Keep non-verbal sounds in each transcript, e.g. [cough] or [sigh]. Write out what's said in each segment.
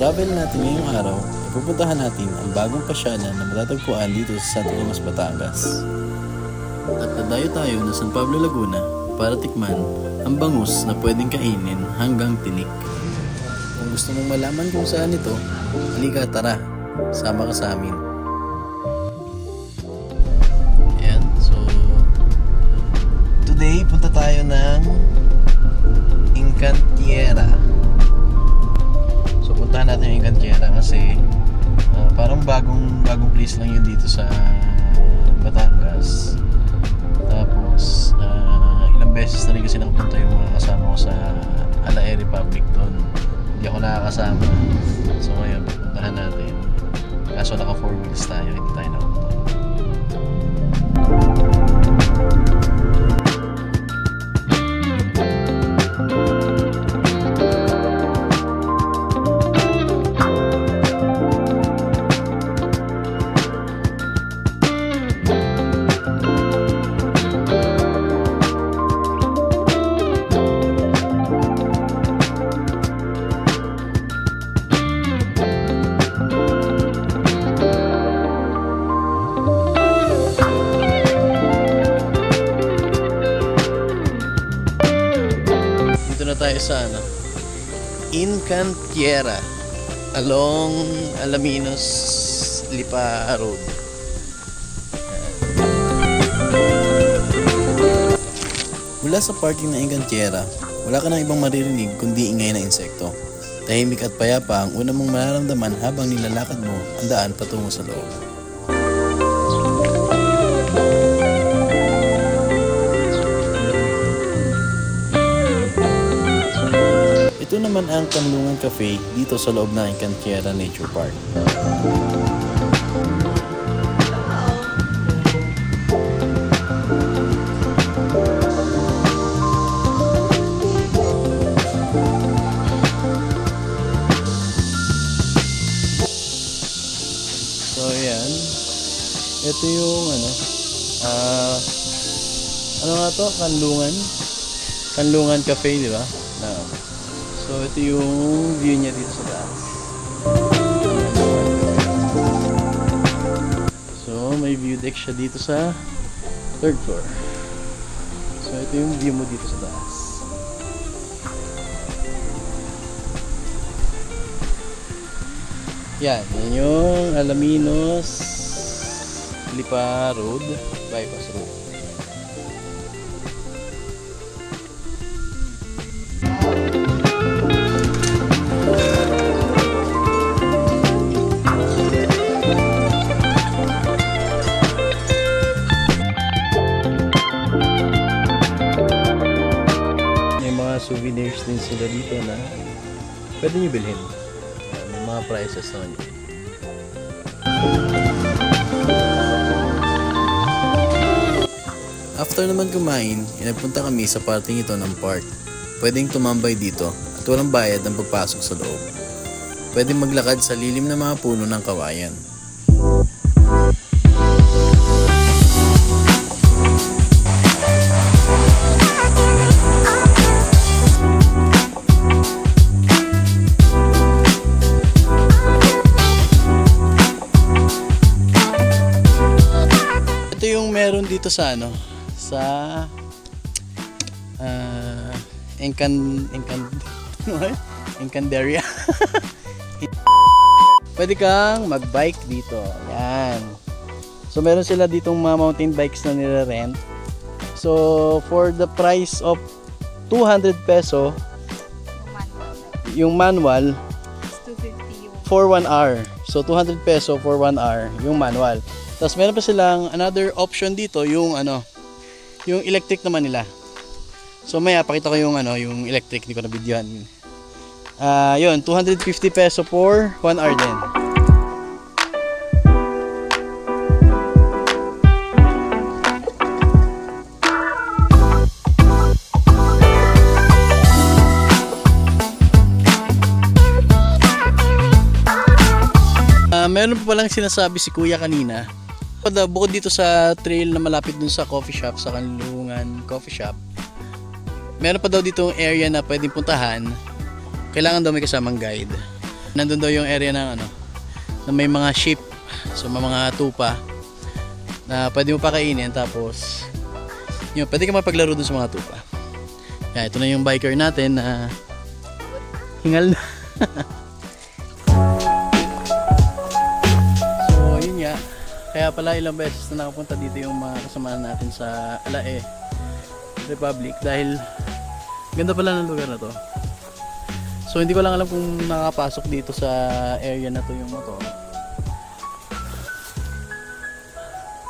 travel natin ngayong araw, pupuntahan natin ang bagong pasyalan na matatagpuan dito sa Santo Tomas, Batangas. At dadayo tayo ng San Pablo, Laguna para tikman ang bangus na pwedeng kainin hanggang tinik. Kung gusto mong malaman kung saan ito, halika tara, sama ka sa amin. Ayan, so today punta tayo ng So puntahan natin yung Encantiera kasi ah, parang bagong bagong place lang yun dito sa Batangas. Tapos ah, ilang beses na rin kasi nakapunta yung mga kasama ko sa Alae Republic doon. Hindi ako nakakasama. So ngayon pupuntahan natin. Kaso naka 4 wheels tayo, hindi tayo nakapunta. Dito na tayo sa ano, Incantiera along Alaminos Lipa Road. Mula sa parking ng Incantiera, wala ka nang ibang maririnig kundi ingay na insekto. Tahimik at payapa ang una mong mararamdaman habang nilalakad mo ang daan patungo sa loob. Ito naman ang Kanlungan Cafe dito sa loob ng Encantiera Nature Park. So yan. Ito yung ano ah ano nga to? Kanlungan. Kanlungan Cafe, di ba? Na. So ito yung view niya dito sa taas. So may view deck siya dito sa third floor. So ito yung view mo dito sa taas. Yan, yan yung Alaminos Lipa Road, Bypass Road. Pwede nyo bilhin. Yan, May mga prices naman yun. After naman kumain, inapunta kami sa parting ito ng park. Pwedeng tumambay dito at walang bayad ang pagpasok sa loob. Pwedeng maglakad sa lilim ng mga puno ng kawayan. Dito sa ano, sa ah Encan Encan Encanderia. [laughs] Pwede kang mag-bike dito. Yan. So meron sila ditong mga mountain bikes na nire-rent. So for the price of 200 peso yung manual It's 250 yung for 1 hour. So 200 peso for 1 hour yung manual. Tapos meron pa silang another option dito yung ano yung electric naman nila. So maya pakita ko yung ano yung electric hindi ko na videohan. Ah, yun 250 peso for 1 hour din. Ah, meron pa palang sinasabi si Kuya kanina. Ah, bukod dito sa trail na malapit dun sa coffee shop, sa Kanlungan Coffee Shop, meron pa daw dito area na pwedeng puntahan. Kailangan daw may kasamang guide. Nandun daw yung area ng ano, na may mga sheep, so may mga tupa na pwede mo pakainin tapos yun, pwede ka mapaglaro dun sa mga tupa. Kaya ito na yung biker natin na hingal na. [laughs] kaya pala ilang beses na nakapunta dito yung mga kasama natin sa Alae Republic dahil ganda pala ng lugar na to. So hindi ko lang alam kung nakakapasok dito sa area na to yung motor.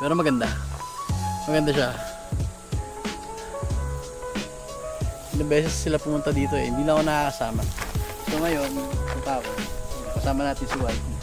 Pero maganda. Maganda siya. Ilang beses sila pumunta dito eh. Hindi lang ako nakakasama. So ngayon, punta ako. Kasama natin si Whitey.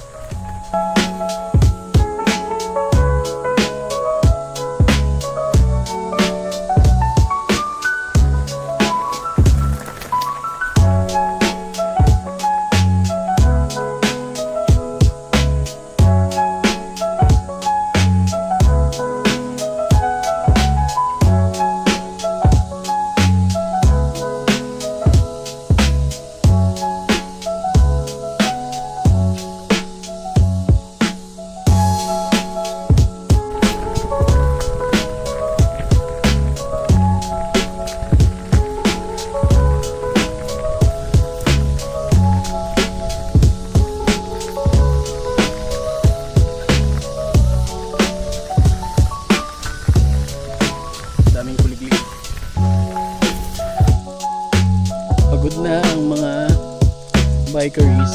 Bikeries.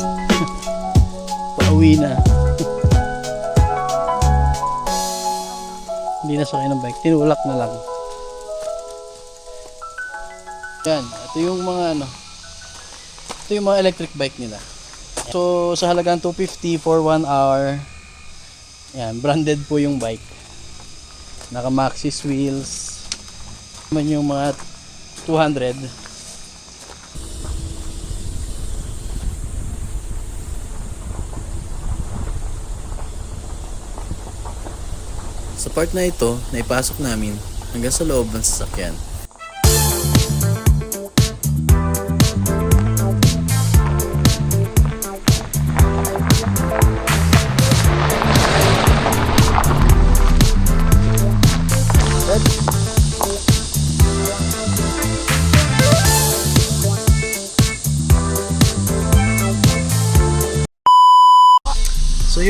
[laughs] Pauwi na. [laughs] Hindi na sakay ng bike. Tinulak na lang. Yan. Ito yung mga ano. Ito yung mga electric bike nila. So, sa halagang 250 for 1 hour. Yan. Branded po yung bike naka maxis wheels naman yung mga 200 part na ito naipasok namin hanggang sa loob ng sasakyan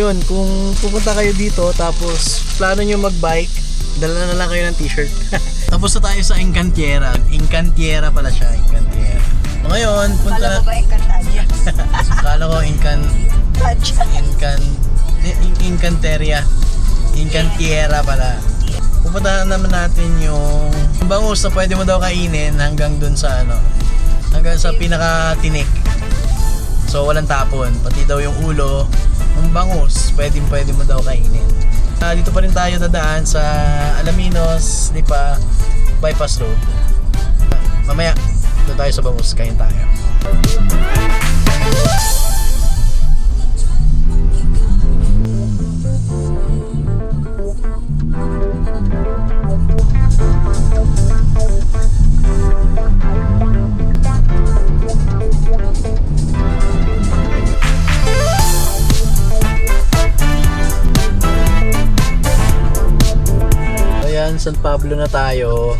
yun, kung pupunta kayo dito tapos plano nyo mag-bike, dala na lang kayo ng t-shirt. [laughs] tapos na tayo sa Encantiera. Encantiera pala siya, Encantiera. So ngayon, punta Kala ko ba Encantadia? [laughs] Kala ko Encan... Encan... Encanteria. Encantiera pala. Pupuntahan naman natin yung yung bangus na pwede mo daw kainin hanggang dun sa ano, hanggang sa pinaka-tinik. So walang tapon, pati daw yung ulo, yung bangus, pwede pwede mo daw kainin. Ah, dito pa rin tayo dadaan sa Alaminos, Lipa, Bypass Road. Mamaya, doon tayo sa bangus, kain tayo. San Pablo na tayo.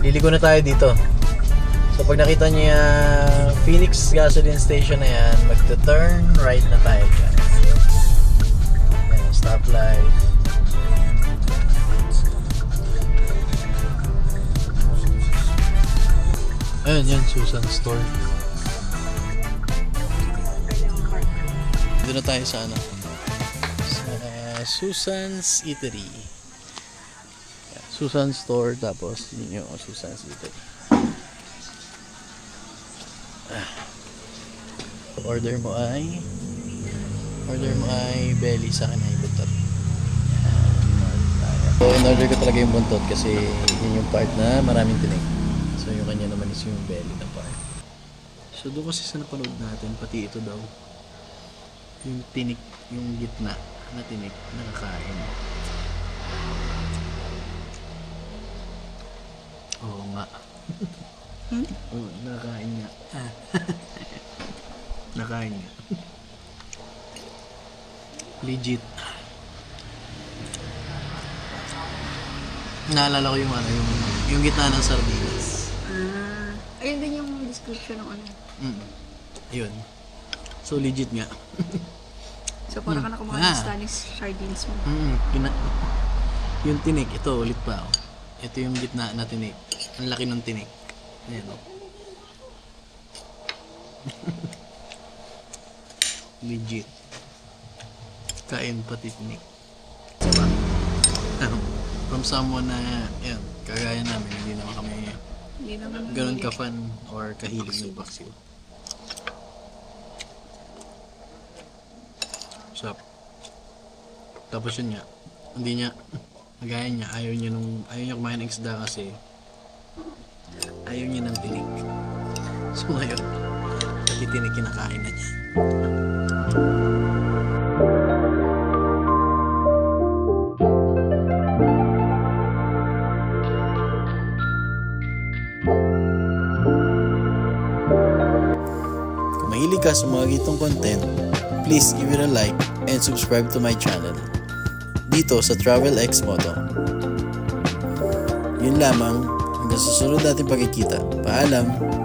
Liligo na tayo dito. So pag nakita yung Phoenix gasoline station na yan, magta-turn right na tayo dyan. Ayan, stoplight. Ayun, yan, Susan Store. Dito na tayo sa ano? Sa Susan's Eatery. Susan Store tapos yun yung Susan's Eatery. Ah. Order mo ay order mo ay belly sa akin ay buntot. Order. So, in-order ko talaga yung buntot kasi yun yung part na maraming tinig. So yung kanya naman is yung belly na part. So doon kasi sa napanood natin, pati ito daw, yung tinik, yung gitna na tinik, nakakain. Oo nga. Oo, nakakain nga. [laughs] Nakain niya. Legit. Naalala ko yung ano, yung, yung gitna ng sardinas. Ah. Ayun din yung description ng ano. Mm. Yun. So legit nga. [laughs] So, para ka na kumakain Ah. ng Spanish sardines mo. Mm, gina- [laughs] yung tinik, ito ulit pa oh. Ito yung gitna na tinik. Ang laki ng tinik. Ayan oh. [laughs] Legit. Kain pati tinik. Diba? Ano, From someone na, yan, kagaya namin, hindi naman kami Hindi naman ganun mahilig. ka-fan or kahilig ng paksiw. Sarap. Tapos yun nga, hindi niya, [laughs] nagaya niya, ayaw niya nung, ayaw niya kumain ng isda kasi ayaw niya ng tinik. So ngayon, pati tinik kinakain na niya. Kung mahilig ka sa mga gitong content, please give it a like and subscribe to my channel. Dito sa Travel X Moto. Yun lamang, sa susunod natin pagkikita. Paalam!